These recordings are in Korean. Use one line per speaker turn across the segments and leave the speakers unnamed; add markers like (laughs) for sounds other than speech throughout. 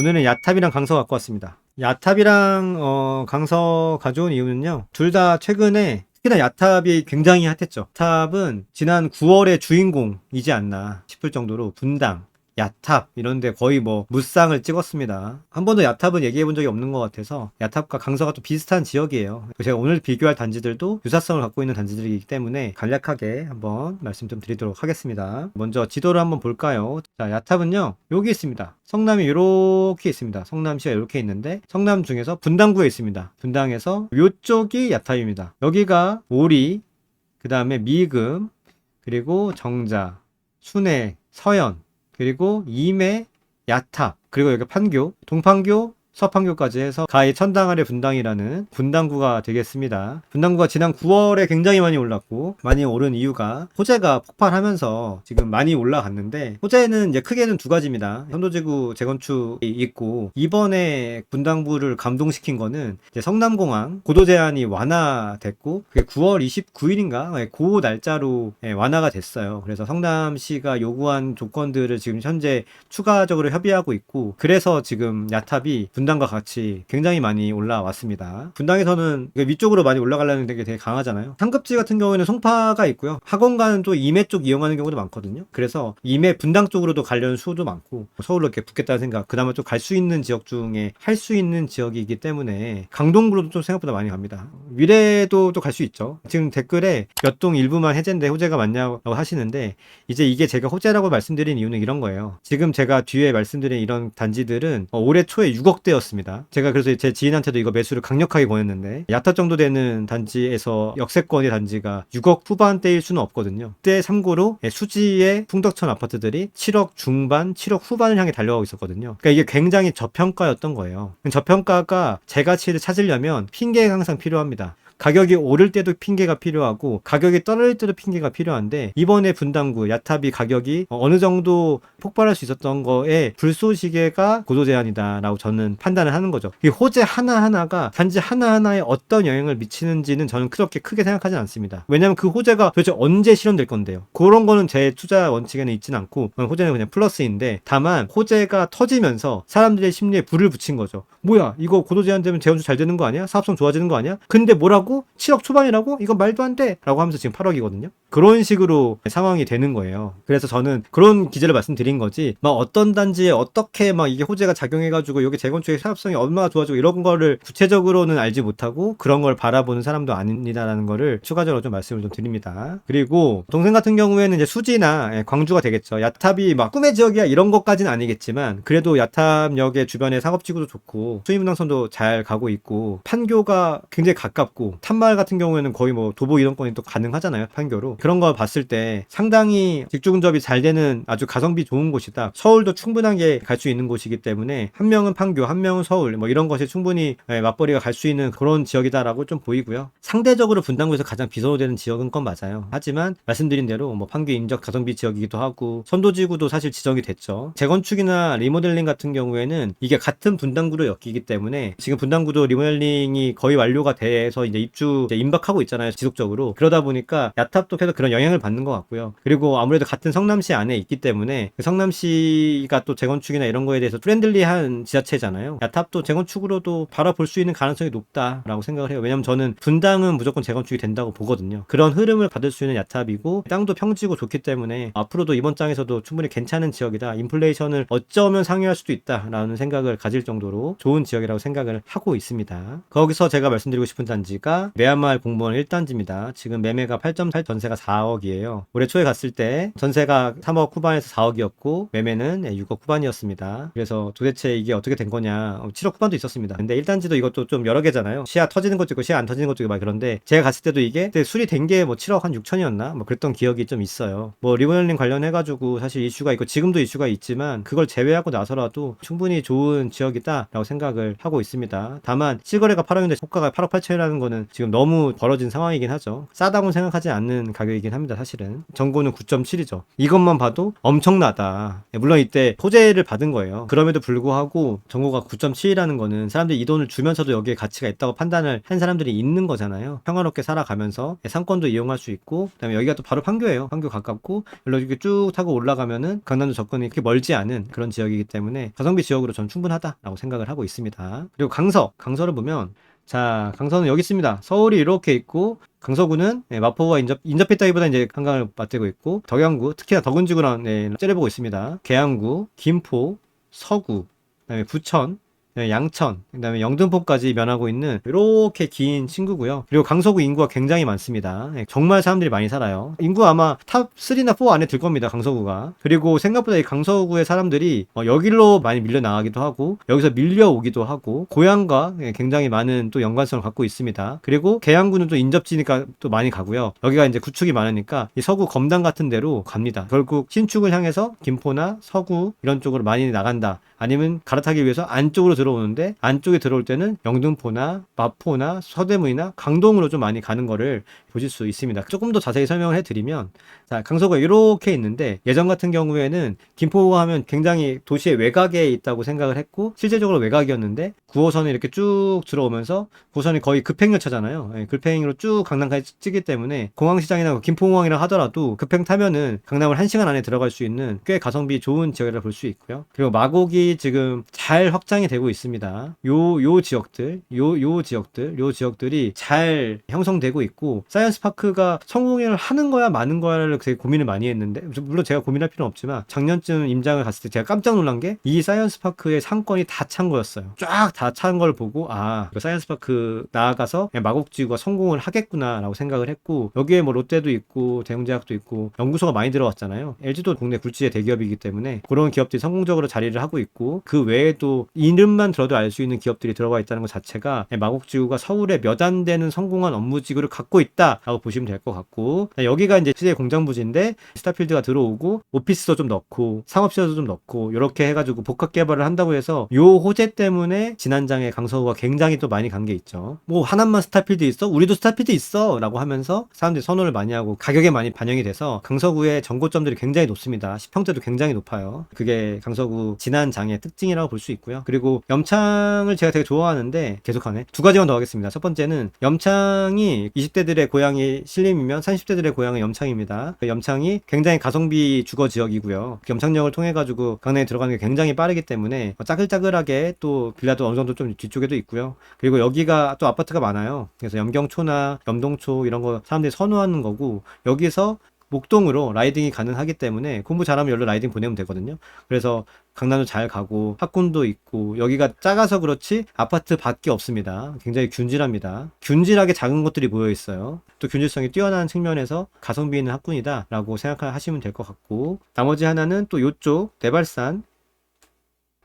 오늘은 야탑이랑 강서 갖고 왔습니다. 야탑이랑 어, 강서 가져온 이유는요. 둘 다 최근에 특히나 야탑이 굉장히 핫했죠. 탑은 지난 9월의 주인공이지 않나 싶을 정도로 분당, 야탑 이런데 거의 뭐 무쌍을 찍었습니다. 한 번도 야탑은 얘기해 본 적이 없는 것 같아서 야탑과 강서가 또 비슷한 지역이에요. 제가 오늘 비교할 단지들도 유사성을 갖고 있는 단지들이기 때문에 간략하게 한번 말씀 좀 드리도록 하겠습니다. 먼저 지도를 한번 볼까요? 자, 야탑은요 여기 있습니다. 성남이 이렇게 있습니다. 성남시가 이렇게 있는데 성남 중에서 분당구에 있습니다. 분당에서 이쪽이 야탑입니다. 여기가 오리, 그 다음에 미금, 그리고 정자, 순회, 서현, 그리고 임해, 야탑, 그리고 여기 판교, 동판교, 서판교까지 해서 가히 천당 아래 분당이라는 분당구가 되겠습니다. 분당구가 지난 9월에 굉장히 많이 올랐고 많이 오른 이유가 호재가 폭발하면서 지금 많이 올라갔는데 호재는 이제 크게는 두 가지입니다. 현도지구 재건축이 있고 이번에 분당구를 감동시킨 거는 성남공항 고도 제한이 완화됐고 그게 9월 29일인가 그 날짜로 예, 완화가 됐어요. 그래서 성남시가 요구한 조건들을 지금 현재 추가적으로 협의하고 있고 그래서 지금 야탑이 분당과 같이 굉장히 많이 올라왔습니다. 분당에서는 그 위쪽으로 많이 올라가려는 게 되게 강하잖아요. 상급지 같은 경우에는 송파가 있고요. 학원가는 또 임해 쪽 이용하는 경우도 많거든요. 그래서 임해 분당 쪽으로도 가려는 수도 많고 서울로 이렇게 붙겠다는 생각. 그다음에 또갈수 있는 지역 중에 할 수 있는 지역이기 때문에 강동구로도 좀 생각보다 많이 갑니다. 미래도 또 갈 수 있죠. 지금 댓글에 몇 동 일부만 해제인데 호재가 맞냐고 하시는데 이제 이게 제가 호재라고 말씀드린 이유는 이런 거예요. 지금 제가 뒤에 말씀드린 이런 단지들은 어, 올해 초에 6억대 였습니다. 제가 그래서 제 지인한테도 이거 매수를 강력하게 권했는데 야타 정도 되는 단지에서 역세권의 단지가 6억 후반대일 수는 없거든요. 그때 참고로 예, 수지의 풍덕천 아파트들이 7억 중반, 7억 후반을 향해 달려가고 있었거든요. 그러니까 이게 굉장히 저평가였던 거예요. 저평가가 제 가치를 찾으려면 핑계가 항상 필요합니다. 가격이 오를 때도 핑계가 필요하고 가격이 떨어질 때도 핑계가 필요한데 이번에 분당구 야탑이 가격이 어느 정도 폭발할 수 있었던 거에 불쏘시개가 고도 제한이다라고 저는 판단을 하는 거죠. 이 호재 하나하나가 단지 하나하나에 어떤 영향을 미치는지는 저는 그렇게 크게 생각하지 않습니다. 왜냐하면 그 호재가 도대체 언제 실현될 건데요. 그런 거는 제 투자 원칙에는 있진 않고 호재는 그냥 플러스인데 다만 호재가 터지면서 사람들의 심리에 불을 붙인 거죠. 뭐야 이거 고도 제한되면 재건축 잘 되는 거 아니야? 사업성 좋아지는 거 아니야? 근데 뭐라고? 7억 초반이라고? 이건 말도 안 돼! 라고 하면서 지금 8억이거든요? 그런 식으로 상황이 되는 거예요. 그래서 저는 그런 기재를 말씀드린 거지, 막 어떤 단지에 어떻게 막 이게 호재가 작용해가지고 여기 재건축의 사업성이 얼마나 좋아지고 이런 거를 구체적으로는 알지 못하고 그런 걸 바라보는 사람도 아닙니다라는 거를 추가적으로 좀 말씀을 좀 드립니다. 그리고 동생 같은 경우에는 이제 수지나 예, 광주가 되겠죠. 야탑이 막 꿈의 지역이야 이런 것까지는 아니겠지만 그래도 야탑역의 주변에 상업지구도 좋고 수입문항선도 잘 가고 있고 판교가 굉장히 가깝고 탄말 같은 경우에는 거의 뭐 도보 이동권이 또 가능하잖아요 판교로. 그런 걸 봤을 때 상당히 직주 근접이 잘 되는 아주 가성비 좋은 곳이다. 서울도 충분하게 갈 수 있는 곳이기 때문에 한 명은 판교 한 명은 서울 뭐 이런 것이 충분히 예, 맞벌이가 갈 수 있는 그런 지역이다라고 좀 보이고요. 상대적으로 분당구에서 가장 비선호되는 지역은 건 맞아요. 하지만 말씀드린 대로 뭐 판교 인적 가성비 지역이기도 하고 선도지구도 사실 지정이 됐죠. 재건축이나 리모델링 같은 경우에는 이게 같은 분당구로 엮이기 때문에 지금 분당구도 리모델링이 거의 완료가 돼서 이제 입주 임박하고 있잖아요 지속적으로. 그러다 보니까 야탑도 계속 그런 영향을 받는 것 같고요. 그리고 아무래도 같은 성남시 안에 있기 때문에 그 성남시가 또 재건축이나 이런 거에 대해서 프렌들리한 지자체잖아요. 야탑도 재건축으로도 바라볼 수 있는 가능성이 높다라고 생각을 해요. 왜냐면 저는 분당은 무조건 재건축이 된다고 보거든요. 그런 흐름을 받을 수 있는 야탑이고 땅도 평지고 좋기 때문에 앞으로도 이번 장에서도 충분히 괜찮은 지역이다. 인플레이션을 어쩌면 상회할 수도 있다라는 생각을 가질 정도로 좋은 지역이라고 생각을 하고 있습니다. 거기서 제가 말씀드리고 싶은 단지가 매한마을 공무원 1단지입니다. 지금 매매가 8.8 전세가 4억이에요. 올해 초에 갔을 때 전세가 3억 후반에서 4억이었고 매매는 6억 후반이었습니다. 그래서 도대체 이게 어떻게 된 거냐 7억 후반도 있었습니다. 근데 1단지도 이것도 좀 여러 개잖아요. 시야 터지는 것도 있고 시야 안 터지는 것도 있고 막 그런데 제가 갔을 때도 이게 수리 된게 뭐 7억 한 6천이었나 뭐 그랬던 기억이 좀 있어요. 뭐 리모델링 관련해가지고 사실 이슈가 있고 지금도 이슈가 있지만 그걸 제외하고 나서라도 충분히 좋은 지역이다라고 생각을 하고 있습니다. 다만 실거래가 8억인데 호가가 8억 8천이라는 거는 거는 지금 너무 벌어진 상황이긴 하죠. 싸다고 생각하지 않는 가격이긴 합니다, 사실은. 정고는 9.7이죠. 이것만 봐도 엄청나다. 예, 물론 이때 토제를 받은 거예요. 그럼에도 불구하고 정고가 9.7이라는 거는 사람들이 이 돈을 주면서도 여기에 가치가 있다고 판단을 한 사람들이 있는 거잖아요. 평화롭게 살아가면서 예, 상권도 이용할 수 있고, 그다음에 여기가 또 바로 판교예요. 판교 가깝고, 이렇게 쭉 타고 올라가면은 강남도 접근이 그렇게 멀지 않은 그런 지역이기 때문에 가성비 지역으로 전 충분하다라고 생각을 하고 있습니다. 그리고 강서, 강서를 보면 자, 강서는 여기 있습니다. 서울이 이렇게 있고, 강서구는 네, 마포와 인접, 인접했다기보다 이제 한강을 맞대고 있고, 덕양구, 특히나 덕은지구랑 네, 째려보고 있습니다. 계양구, 김포, 서구, 그다음에 부천, 네, 양천, 그다음에 영등포까지 면하고 있는 이렇게 긴 친구고요. 그리고 강서구 인구가 굉장히 많습니다. 네, 정말 사람들이 많이 살아요. 인구 아마 탑 3나 4 안에 들 겁니다. 강서구가. 그리고 생각보다 이 강서구의 사람들이 어, 여기로 많이 밀려 나가기도 하고 여기서 밀려오기도 하고 고향과 예, 굉장히 많은 또 연관성을 갖고 있습니다. 그리고 계양구는 또 인접지니까 또 많이 가고요. 여기가 이제 구축이 많으니까 이 서구 검단 같은 데로 갑니다. 결국 신축을 향해서 김포나 서구 이런 쪽으로 많이 나간다. 아니면 갈아타기 위해서 안쪽으로 들어오는데 안쪽에 들어올 때는 영등포나 마포나 서대문이나 강동으로 좀 많이 가는 거를 보실 수 있습니다. 조금 더 자세히 설명을 해드리면 자 강서가 이렇게 있는데 예전 같은 경우에는 김포가 하면 굉장히 도시의 외곽에 있다고 생각을 했고 실제적으로 외곽이었는데 9호선이 이렇게 쭉 들어오면서 9호선이 거의 급행열차잖아요. 예, 급행으로 쭉 강남까지 찌기 때문에 공항시장이나 김포공항이라 하더라도 급행 타면은 강남을 1시간 안에 들어갈 수 있는 꽤 가성비 좋은 지역이라 볼 수 있고요. 그리고 마곡이 지금 잘 확장이 되고 있습니다. 요, 요 지역들, 요, 요 지역들, 요 지역들이 잘 형성되고 있고 사이언스 파크가 성공을 하는 거야 마는 거야를 되게 고민을 많이 했는데 물론 제가 고민할 필요는 없지만 작년쯤 임장을 갔을 때 제가 깜짝 놀란 게 이 사이언스 파크의 상권이 다 찬 거였어요. 쫙 다 찬 걸 보고 아 이거 사이언스 파크 나아가서 마곡지구가 성공을 하겠구나라고 생각을 했고 여기에 뭐 롯데도 있고 대웅제약도 있고 연구소가 많이 들어왔잖아요. LG도 국내 굴지의 대기업이기 때문에 그런 기업들이 성공적으로 자리를 하고 있고 그 외에도 이름만 들어도 알 수 있는 기업들이 들어가 있다는 것 자체가 마곡지구가 서울에 몇 안 되는 성공한 업무지구를 갖고 있다 라고 보시면 될 것 같고 여기가 이제 시제 공장 부지인데 스타필드가 들어오고 오피스도 좀 넣고 상업시설도 좀 넣고 이렇게 해가지고 복합 개발을 한다고 해서 요 호재 때문에 지난장에 강서구가 굉장히 또 많이 간 게 있죠. 뭐 하나만 스타필드 있어? 우리도 스타필드 있어라고 하면서 사람들이 선호를 많이 하고 가격에 많이 반영이 돼서 강서구의 정고점들이 굉장히 높습니다. 10평대도 굉장히 높아요. 그게 강서구 지난장의 특징이라고 볼 수 있고요. 그리고 염창을 제가 되게 좋아하는데 계속하네. 두 가지만 더 하겠습니다. 첫 번째는 염창이 20대들의 고향 이 신림이면 30대들의 고향은 염창입니다. 그 염창이 굉장히 가성비 주거 지역이고요. 그 염창역을 통해 가지고 강남에 들어가는 게 굉장히 빠르기 때문에 짜글짜글하게 또 빌라도 어느 정도 좀 뒤쪽에도 있고요. 그리고 여기가 또 아파트가 많아요. 그래서 염경초나 염동초 이런 거 사람들이 선호하는 거고 여기서 목동으로 라이딩이 가능하기 때문에 공부 잘하면 여기로 라이딩 보내면 되거든요. 그래서 강남도 잘 가고 학군도 있고 여기가 작아서 그렇지 아파트 밖에 없습니다. 굉장히 균질합니다. 균질하게 작은 것들이 모여 있어요. 또 균질성이 뛰어난 측면에서 가성비 있는 학군이다라고 생각하시면 될 것 같고 나머지 하나는 또 이쪽 대발산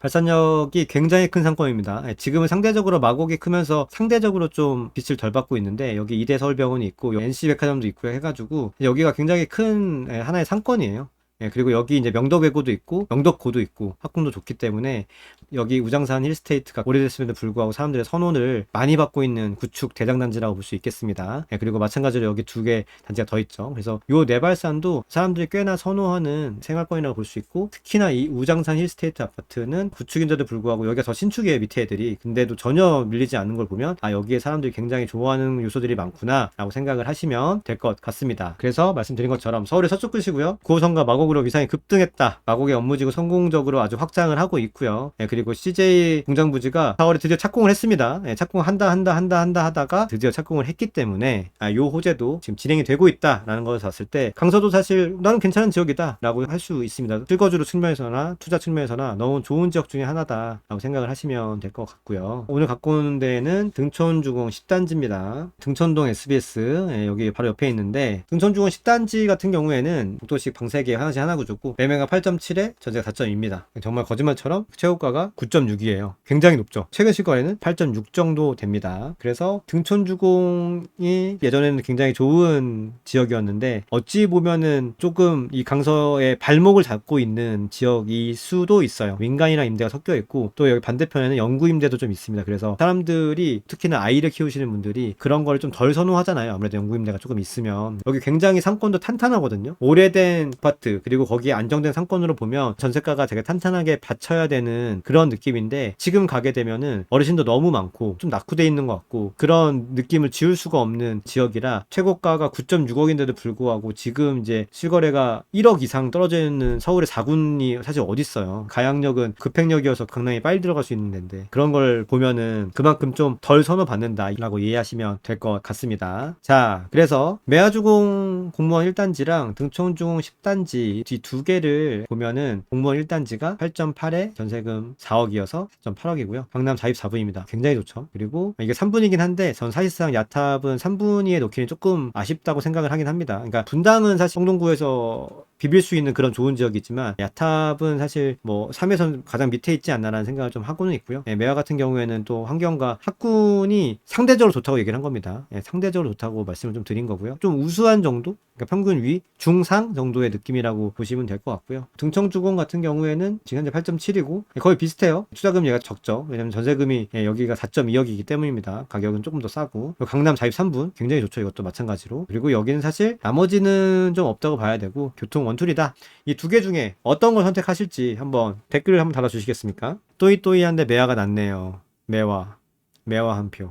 발산력이 굉장히 큰 상권입니다. 예, 지금은 상대적으로 마곡이 크면서 상대적으로 좀 빛을 덜 받고 있는데 여기 이대 서울병원이 있고 NC 백화점도 있고 해가지고 여기가 굉장히 큰 예, 하나의 상권이에요. 예, 그리고 여기 이제 명덕외고도 있고 명덕고도 있고 학군도 좋기 때문에 여기 우장산 힐스테이트가 오래됐음에도 불구하고 사람들의 선호를 많이 받고 있는 구축 대장단지라고 볼 수 있겠습니다. 예, 그리고 마찬가지로 여기 두 개 단지가 더 있죠. 그래서 요 네발산도 사람들이 꽤나 선호하는 생활권이라고 볼 수 있고 특히나 이 우장산 힐스테이트 아파트는 구축인데도 불구하고 여기가 더 신축이에요 밑에 애들이 근데도 전혀 밀리지 않는 걸 보면 아 여기에 사람들이 굉장히 좋아하는 요소들이 많구나 라고 생각을 하시면 될 것 같습니다. 그래서 말씀드린 것처럼 서울의 서쪽 끝이고요. 9호선과 마곡 마곡으로 위상이 급등했다. 마곡의 업무지구 성공적으로 아주 확장을 하고 있고요. 예, 그리고 CJ 공장 부지가 4월에 드디어 착공을 했습니다. 예, 착공을 한다 한다 한다 한다 하다가 드디어 착공을 했기 때문에 아, 요 호재도 지금 진행이 되고 있다라는 것을 봤을 때 강서도 사실 나는 괜찮은 지역이다라고 할 수 있습니다. 실거주로 측면에서나 투자 측면에서나 너무 좋은 지역 중에 하나다라고 생각을 하시면 될 것 같고요. 오늘 갖고 오는 데는 등촌주공 10단지입니다. 등촌동 SBS 예, 여기 바로 옆에 있는데 등촌주공 10단지 같은 경우에는 복도식 방세개 화장실 하나 구조고 매매가 8.7에 전세가 4.2입니다. 정말 거짓말처럼 최고가가 9.6이에요. 굉장히 높죠. 최근 실거래는 8.6 정도 됩니다. 그래서 등촌주공이 예전에는 굉장히 좋은 지역이었는데 어찌 보면은 조금 이 강서의 발목을 잡고 있는 지역일 수도 있어요. 민간이랑 임대가 섞여 있고 또 여기 반대편에는 영구 임대도 좀 있습니다. 그래서 사람들이 특히나 아이를 키우시는 분들이 그런 걸 좀 덜 선호하잖아요. 아무래도 영구 임대가 조금 있으면 여기 굉장히 상권도 탄탄하거든요. 오래된 아파트 그리고 거기에 안정된 상권으로 보면 전세가가 되게 탄탄하게 받쳐야 되는 그런 느낌인데 지금 가게 되면은 어르신도 너무 많고 좀 낙후돼 있는 것 같고 그런 느낌을 지울 수가 없는 지역이라 최고가가 9.6억인데도 불구하고 지금 이제 실거래가 1억 이상 떨어져 있는 서울의 4군이 사실 어디 있어요. 가양역은 급행역이어서 강남에 빨리 들어갈 수 있는 데인데 그런 걸 보면은 그만큼 좀 덜 선호받는다라고 이해하시면 될 것 같습니다. 자, 그래서 매화주공 공무원 1단지랑 등촌주공 10단지 이두 개를 보면은 공무원 1단지가 8.8에 전세금 4억이어서 4.8억이고요. 강남 자입 4분입니다. 굉장히 좋죠. 그리고 이게 3분이긴 한데 전 사실상 야탑은 3분위에 놓기는 조금 아쉽다고 생각을 하긴 합니다. 그러니까 분당은 사실 성동구에서 비빌 수 있는 그런 좋은 지역이지만 야탑은 사실 뭐 3에선 가장 밑에 있지 않나라는 생각을 좀 하고는 있고요. 예, 매화 같은 경우에는 또 환경과 학군이 상대적으로 좋다고 얘기를 한 겁니다. 예, 상대적으로 좋다고 말씀을 좀 드린 거고요. 좀 우수한 정도? 그러니까 평균 위, 중상 정도의 느낌이라고 보시면 될 것 같고요. 등청주공 같은 경우에는 지금 현재 8.7이고 거의 비슷해요. 투자금 얘가 적죠. 왜냐면 전세금이 예, 여기가 4.2억이기 때문입니다. 가격은 조금 더 싸고 강남 자입 3분 굉장히 좋죠. 이것도 마찬가지로. 그리고 여기는 사실 나머지는 좀 없다고 봐야 되고 교통 원툴이다. 이 두 개 중에 어떤 걸 선택하실지 한번 댓글을 한번 달아주시겠습니까? 또이또이한데 매화가 났네요. 매화. 매화 한 표.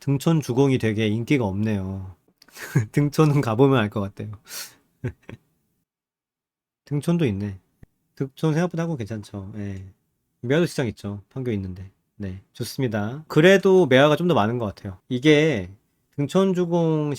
등촌 주공이 되게 인기가 없네요. (laughs) 등촌은 가보면 알 것 같아요. (laughs) 등촌도 있네. 등촌 생각보다 하고 괜찮죠. 예. 매화도 시장 있죠. 판교 있는데. 네. 좋습니다. 그래도 매화가 좀 더 많은 것 같아요. 이게 등촌주공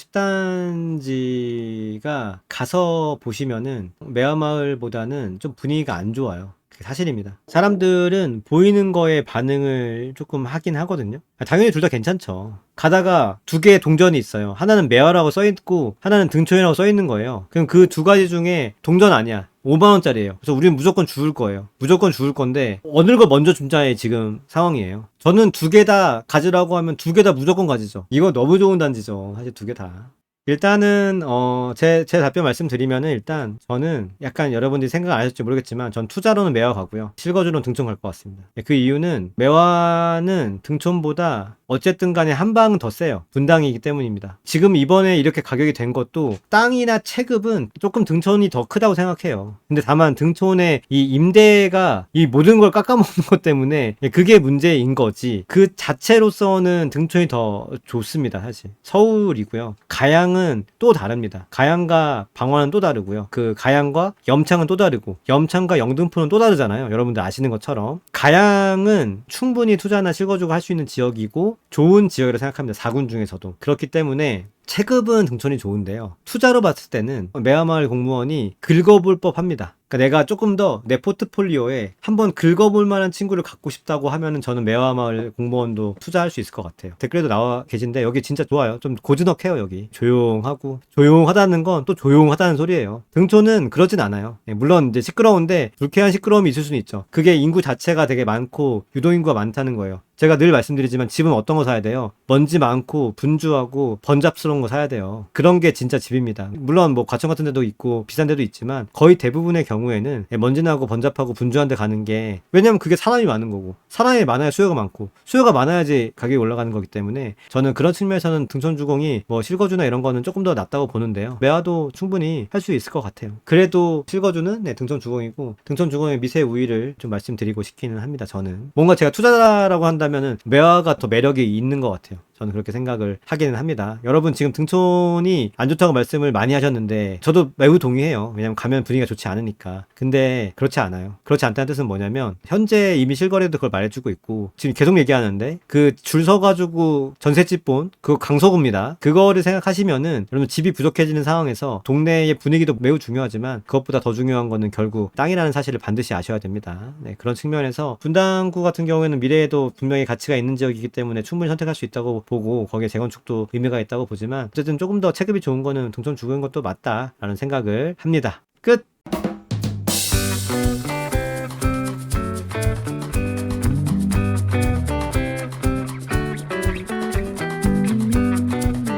10단지가 가서 보시면은 매화마을보다는 좀 분위기가 안 좋아요. 그게 사실입니다. 사람들은 보이는 거에 반응을 조금 하긴 하거든요. 아, 당연히 둘 다 괜찮죠. 가다가 두 개의 동전이 있어요. 하나는 매화라고 써 있고, 하나는 등촌이라고 써 있는 거예요. 그럼 그 두 가지 중에 동전 아니야. 5만 원짜리예요. 그래서 우리는 무조건 주울 거예요. 무조건 주울 건데, 어느 걸 먼저 준자의 지금 상황이에요. 저는 두 개 다 가지라고 하면 두 개 다 무조건 가지죠. 이거 너무 좋은 단지죠. 사실 두 개 다. 일단은 어, 제, 제 답변 말씀드리면은 일단 저는 약간 여러분들이 생각 안 하실지 모르겠지만 전 투자로는 매화 가고요. 실거주로는 등촌 갈 것 같습니다. 그 이유는 매화는 등촌보다 어쨌든 간에 한 방은 더 세요. 분당이기 때문입니다. 지금 이번에 이렇게 가격이 된 것도 땅이나 체급은 조금 등촌이 더 크다고 생각해요. 근데 다만 등촌의 이 임대가 이 모든 걸 깎아먹는 것 때문에 그게 문제인 거지. 그 자체로서는 등촌이 더 좋습니다. 사실. 서울이고요. 가양 은 또 다릅니다. 가양과 방화는 또 다르고요. 그 가양과 염창은 또 다르고 염창과 영등포는 또 다르잖아요. 여러분들 아시는 것처럼. 가양은 충분히 투자나 실거주가 할 수 있는 지역이고 좋은 지역이라고 생각합니다. 4군 중에서도. 그렇기 때문에 체급은 등촌이 좋은데요. 투자로 봤을 때는 매화마을 공무원이 긁어볼 법합니다. 그러니까 내가 조금 더 내 포트폴리오에 한번 긁어볼 만한 친구를 갖고 싶다고 하면은 저는 매화마을 공무원도 투자할 수 있을 것 같아요. 댓글에도 나와 계신데 여기 진짜 좋아요. 좀 고즈넉해요 여기. 조용하고 조용하다는 건 또 조용하다는 소리예요. 등촌은 그러진 않아요. 예, 물론 이제 시끄러운데 불쾌한 시끄러움이 있을 수는 있죠. 그게 인구 자체가 되게 많고 유동 인구가 많다는 거예요. 제가 늘 말씀드리지만 집은 어떤 거 사야 돼요? 먼지 많고 분주하고 번잡스러운 거 사야 돼요. 그런 게 진짜 집입니다. 물론 뭐 과천 같은 데도 있고 비싼 데도 있지만 거의 대부분의 경우 에는 먼지 나고 번잡하고 분주한 데 가는 게 왜냐면 그게 사람이 많은 거고 사람이 많아야 수요가 많고 수요가 많아야지 가격이 올라가는 거기 때문에 저는 그런 측면에서는 등촌주공이 뭐 실거주나 이런 거는 조금 더 낫다고 보는데요. 매화도 충분히 할 수 있을 것 같아요. 그래도 실거주는 네, 등촌주공이고 등촌주공의 미세 우위를 좀 말씀드리고 싶기는 합니다. 저는 뭔가 제가 투자라고 한다면 하면은 매화가 더 매력이 있는 것 같아요. 저는 그렇게 생각을 하기는 합니다. 여러분 지금 등촌이 안 좋다고 말씀을 많이 하셨는데 저도 매우 동의해요. 왜냐면 가면 분위기가 좋지 않으니까. 근데 그렇지 않아요. 그렇지 않다는 뜻은 뭐냐면 현재 이미 실거래도 그걸 말해주고 있고 지금 계속 얘기하는데 그 줄 서가지고 전셋집 본 그거 강서구입니다. 그거를 생각하시면은 여러분 집이 부족해지는 상황에서 동네의 분위기도 매우 중요하지만 그것보다 더 중요한 거는 결국 땅이라는 사실을 반드시 아셔야 됩니다. 네, 그런 측면에서 분당구 같은 경우에는 미래에도 분명히 가치가 있는 지역이기 때문에 충분히 선택할 수 있다고 보고 거기에 재건축도 의미가 있다고 보지만 어쨌든 조금 더 체급이 좋은 거는 등촌 죽은 것도 맞다라는 생각을 합니다. 끝!